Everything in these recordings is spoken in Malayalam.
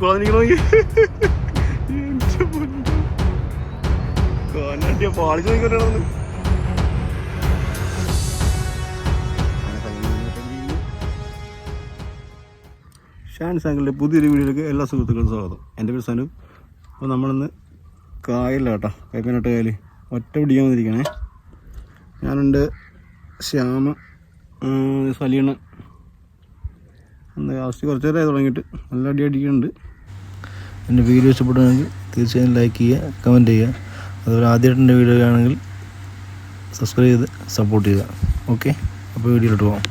പൊയ്ക്കോളാന്നിരിക്കണോ കാനാട്ടിയ പാളിച്ച് നോക്കിക്കൊണ്ടാണ് ഷാൻ സാങ്കിളിന്റെ പുതിയൊരു വീഡിയോയിലേക്ക് എല്ലാ സുഹൃത്തുക്കളും സ്വാഗതം എന്റെ പേര് സനു. അപ്പോൾ നമ്മളിന്ന് കായലാട്ടോ കൈപ്പനാട്ട് കായൽ ഒറ്റ പിടിക്കാൻ വന്നിരിക്കണേ. ഞാനുണ്ട് ശ്യാമ സലീണ. എന്താ ലാസ്റ്റ് കുറച്ച് നേരമായി തുടങ്ങിയിട്ട്. നല്ല അടി അടിക്കുന്നുണ്ട് എന്റെ വീഡിയോ ഇഷ്ടപ്പെടുകയാണെങ്കിൽ തീർച്ചയായും ലൈക്ക് ചെയ്യുക കമന്റ് ചെയ്യുക. അതുപോലെ ആദ്യമായിട്ട് എന്റെ വീഡിയോ ആണെങ്കിൽ സബ്സ്ക്രൈബ് ചെയ്ത് സപ്പോർട്ട് ചെയ്യുക. ഓക്കെ അപ്പോൾ വീഡിയോയിലോട്ട് പോകാം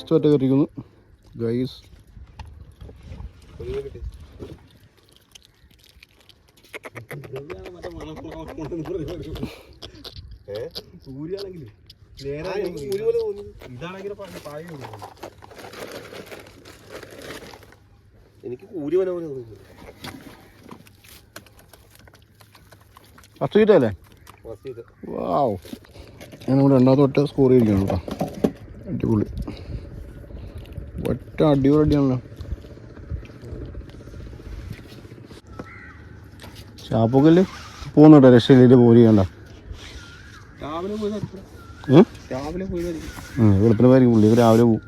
ഫസ്റ്റ് ഒറ്റ കയറിക്കുന്നു ഗൈസ് എനിക്ക് കൂലി വന പോലെ തോന്നുന്നു. ഫസ്റ്റ് കിട്ടല്ലേ വാവ് ഞാൻ നമ്മുടെ രണ്ടാമത്തെ ഒറ്റ സ്കോർ ചെയ്തിരിക്കുകയാണ് കേട്ടോ. അടിപൊളി. ഒറ്റ അടിപൊളി അടിയാണല്ലോ ഷാപ്പൊക്കെ പോകുന്നുണ്ടോ രക്ഷയിലേക്ക് പോലി കണ്ട. വെളുപ്പിന് പോയിരിക്കും പുള്ളി രാവിലെ പോകും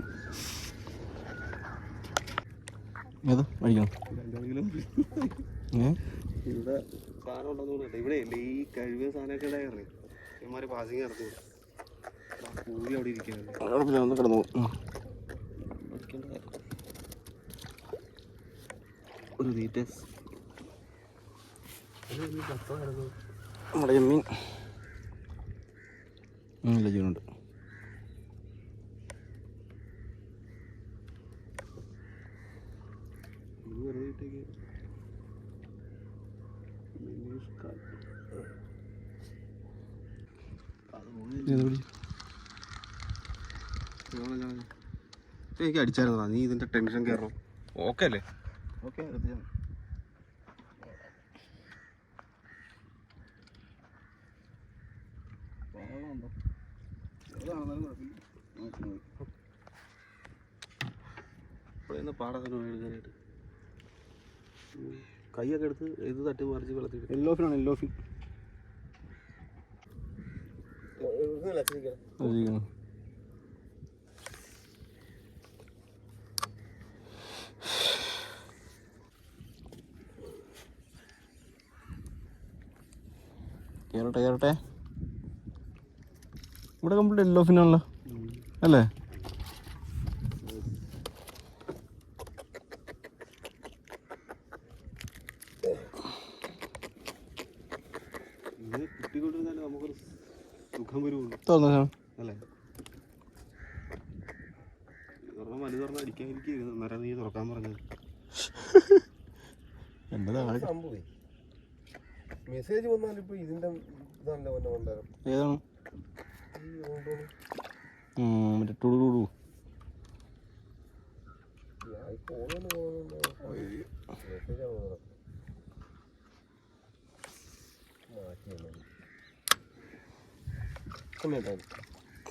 ഇവിടെ സാധനം ഉണ്ടെന്ന് ഇവിടെ ഈ കഴിവ് സാധനമൊക്കെ ഉണ്ടായിരുന്നേ ഇവന്മാര് പാസിങ് നടത്തുന്നു കൂടി അവിടെ ഇരിക്കുന്നുണ്ട് കിടന്നു. ശ്രദ്ധിക്കേണ്ട കാര്യം ഒരു ഡീറ്റെയിൽസ് നമ്മുടെ ചെമ്മീൻ. നല്ല ചൂടുണ്ട് ഇത് പിടിച്ചു എനിക്ക് അടിച്ചായിരുന്നു? നീ ഇതിന്റെ ടെൻഷൻ കയറണം ഓക്കെ അല്ലേ? ഓക്കെ കൈയൊക്കെ എടുത്ത് ഇത് തട്ടി മറിച്ച് വെള്ളത്തിൽ യെല്ലോ ഫിനാണ് യെല്ലോ ഫിൻ കേറട്ടെ കേറട്ടെ. ഇവിടെ കംപ്ലീറ്റ് എല്ലോ ഫിനാണല്ലോ അല്ലേ? തോന്നുന്നു അല്ലേ? നീ തുറക്കാൻ എന്താ സംഭവം? മെസ്സേജ് വന്നാൽ ഇപ്പൊ ഇതിന്റെ ഇതാണല്ലോ വന്ന കൊണ്ടുവരാം ഏതാണ്? മറ്റേ ടു ടു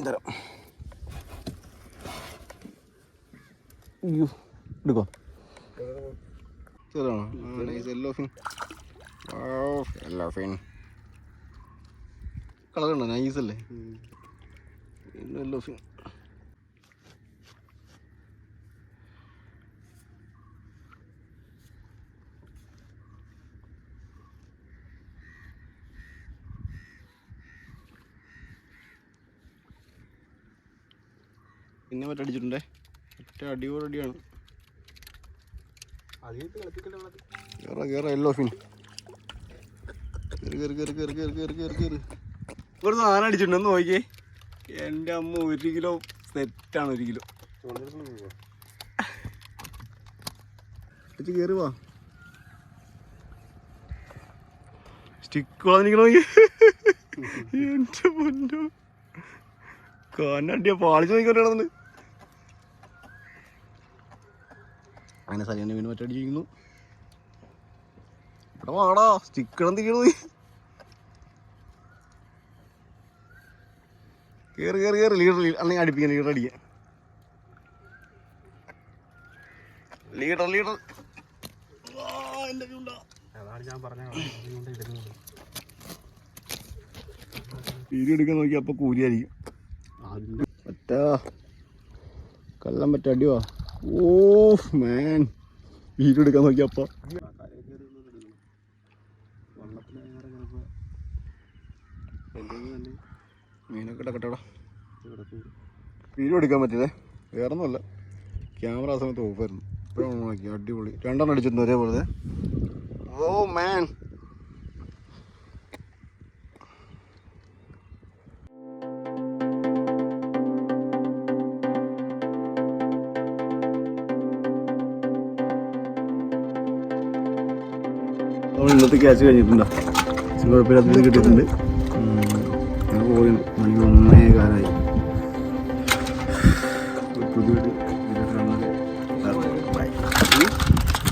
തരാം. എടുക്കോ. ചെറുതാണോ സെല്ലോ ഫിൻ എല്ലാ ഫൈൻ കളറുണ്ടോ നൈസല്ലേ എല്ലോ ഫൈൻ പിന്നെ മറ്റടിച്ചിട്ടുണ്ടേ മറ്റേ അടിപൊളി അടിയാണ്. കേറ കേറ എല്ലോ ഫിൻ ഇവിടുന്ന് ആന അടിച്ചിട്ടുണ്ടെന്ന് നോക്കിയേ. എന്റെ അമ്മ ഒരു കിലോ സെറ്റാണ് ഒരു കിലോ. കയറി വാ. സ്റ്റിക്ക് വളഞ്ഞിരിക്കണമെങ്കിൽ എന്റെ പൊന്നോ. കാനടിയ പാളിച്ച് നോക്കിക്കൊണ്ടിടന്ന് അങ്ങനെ സലിയാന്റെ മീൻ മറ്റടിച്ചിരിക്കുന്നു ഇവിടെ വാടാ സ്റ്റിക്കണം ഇടന്നിരിക്കണോ കേറി കേറി കേറി ലീഡർ അല്ലെങ്കിൽ അടിപ്പിക്കാൻ ലീഡർ അടിക്കാൻ ലീഡർ ലീഡർ എന്റെ ചൂണ്ട ഞാൻ വീഡിയോ എടുക്കാൻ നോക്കി അപ്പൊ കൂലിയായിരിക്കും. പറ്റാ കള്ളം പറ്റ അടിയോ? ഓ മാൻ വീഡിയോ എടുക്കാൻ നോക്കി അപ്പൊ വള്ളത്തിൽ നേരെ കിടക്കുക എന്റെ തന്നെ മീനൊക്കെ ഇടക്കട്ടെടാ വീഡിയോ എടുക്കാൻ പറ്റിയതേ. വേറെ ഒന്നുമല്ല ക്യാമറ ആ സമയത്ത് ഓഫായിരുന്നു ഇപ്പോഴാണ് നോക്കി അടിപൊളി. രണ്ടെണ്ണം അടിച്ചിരുന്നു ഒരേപോലെ ഓ മാൻ നമ്മൾ ഇന്നത്തെ ക്യാച്ച് കഴിഞ്ഞിട്ടുണ്ടോ? കുഴപ്പമില്ലാത്ത കിട്ടിയിട്ടുണ്ട്. പോയി മണി ഒന്നേകാലായി പുതിയ